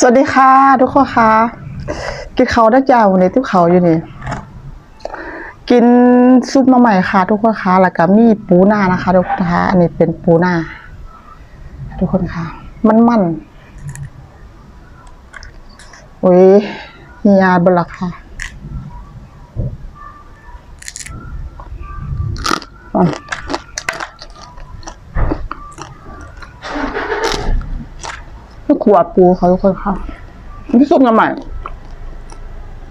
สวัสดีค่ะทุกคนค่ะกินเขาได้จ้าวันนี้ที่เขาอยู่นี่ กินซุปหน่อใหม่ค่ะ ทุกคนค่ะแล้วก็มีปูหน้านะคะ ทุกคนค่ะอันนี้เป็นปูหน้าทุกคนค่ะ มันมันโอ้ยเฮียบหลักค่ะอะ ขวดปูเขาทุกคนค่ะพี่ซุปหน่อใหม่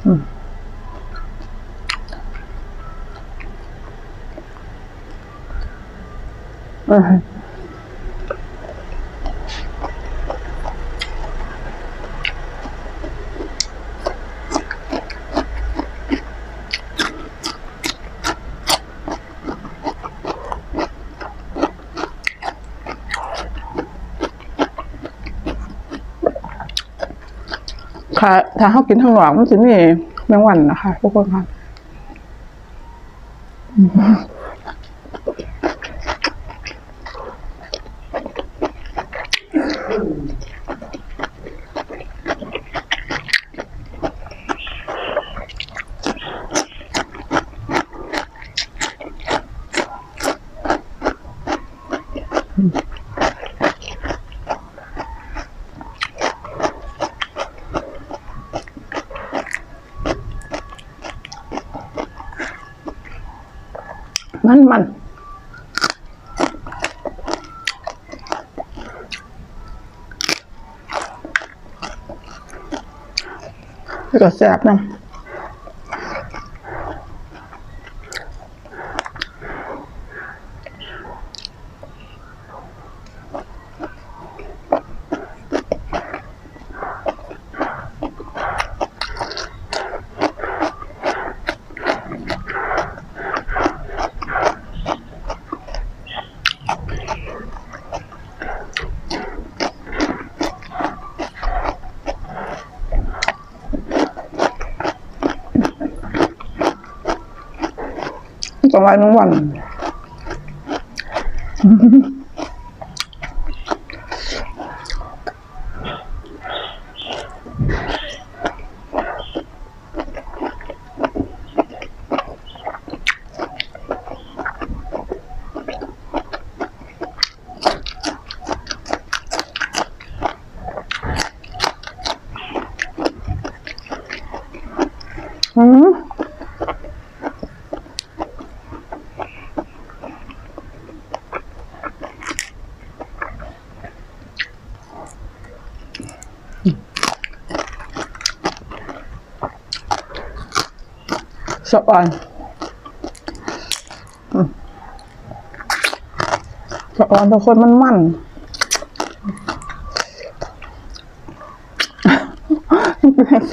อืม ค่ะถ้าเขากินทางหลอกมันจะมีแมงวันนะคะทุกคนค่ะ มันมันแล้วก็แซ่บนะ ต้องไว้ทั้งวัน อืม สะอ่อนอืมสะอ่อนทุกคนมันมัน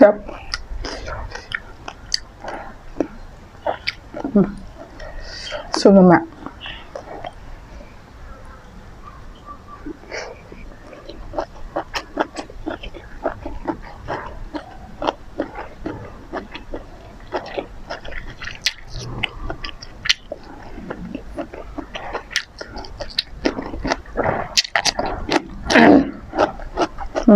ครับสุดยอดมาก อื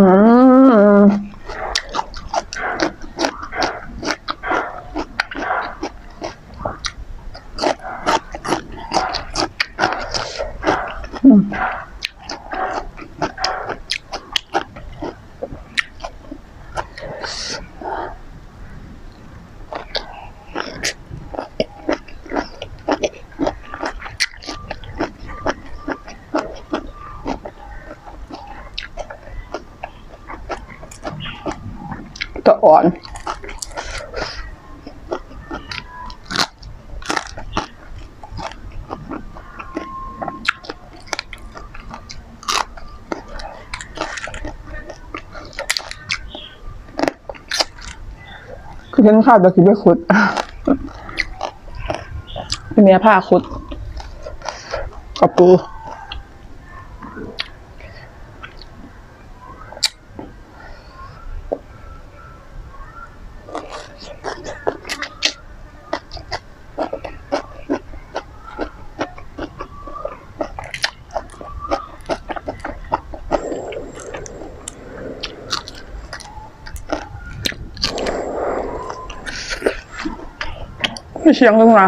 มก็อ่อนคือฉันข้าวจะกินไม่คุดเป็นเนี้ยผ้าคุดกับปู ไม่เชียงขึ้นมา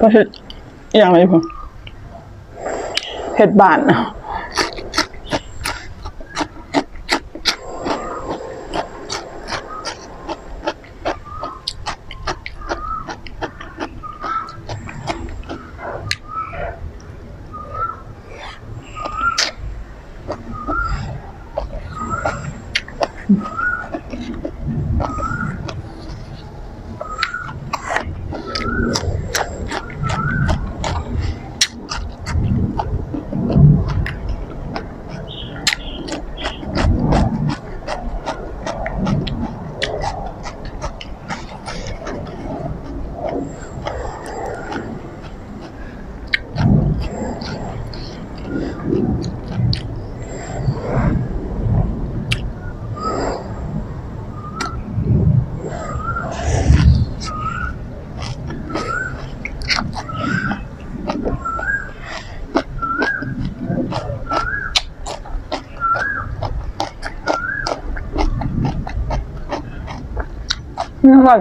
ประเทศอย่างไรผมเห็ดบานนะ นี่อ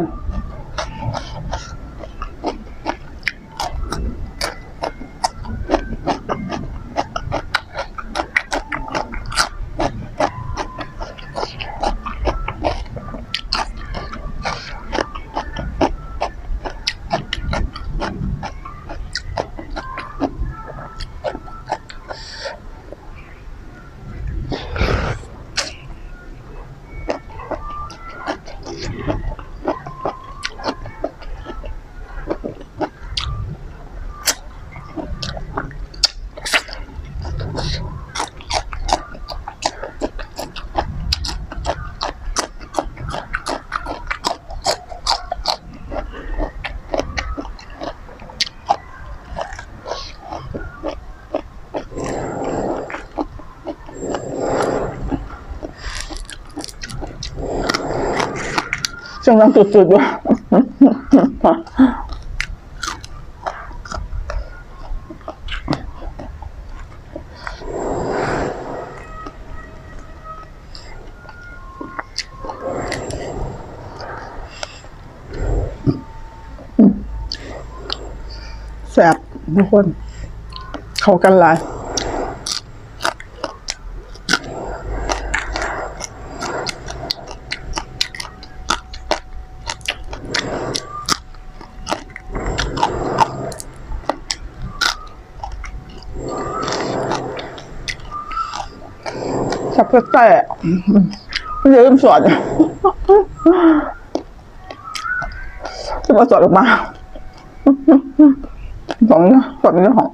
เสียงดังสุดๆด้วยแสบทุกคน เขากันหลาย สับกแตะไม่ได้เริ่มสอนจะมาสอนออกมาสอนนะสอนเรื่องของ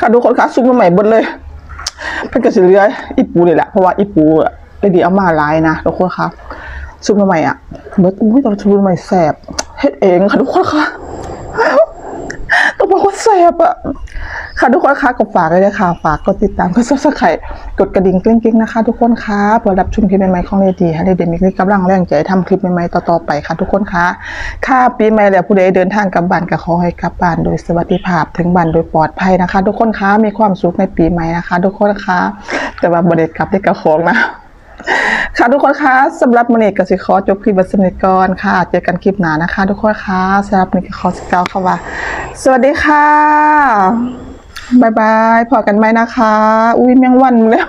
ค่ะทุกคนคะซุปมาใหม่หมดเลยเพิ่งจะสิเลืออีปูเลยแหละเพราะว่าอีปูอะเลยดีเอามาหลายนะทุกคนคะซุปมาใหม่อะเมื่ออุ้ยแต่ซุปมาใหม่แสบเฮ็ดเองค่ะทุกคนคะ บอกว่าแสบอะค่ะทุกคนคะกดฝากเลยนะคะฝากกดติดตามกดซับสไครต์กดกระดิ่งกริ๊งๆนะคะ ทุกคนคะเพื่อรับชมคลิปใหม่ๆของเลดีให้เลดีมีกำลังแรงใจทำคลิปใหม่ๆต่อๆไปค่ะ ทุกคนคะค่าปีใหม่แล้วผู้ใดเดินทางกลับบ้านก็ขอให้กลับบ้านโดยสวัสดิภาพถึงบ้านโดยปลอดภัยนะคะ ทุกคนคะมีความสุขในปีใหม่นะคะ ทุกคนคะแต่ว่าบริเดกลับได้กระของนะ ค่ะทุกคนคะสำหรับมันเอกกสิคอจบคลิปบัสนิทก่อนค่ะ เจอกันคลิปหน้านะคะ ทุกคนคะสำหรับมันเอกคอสกาวค่ะว่า สวัสดีค่ะบายบายพอกันไหมนะคะ อุ้ยแมงวันแล้ว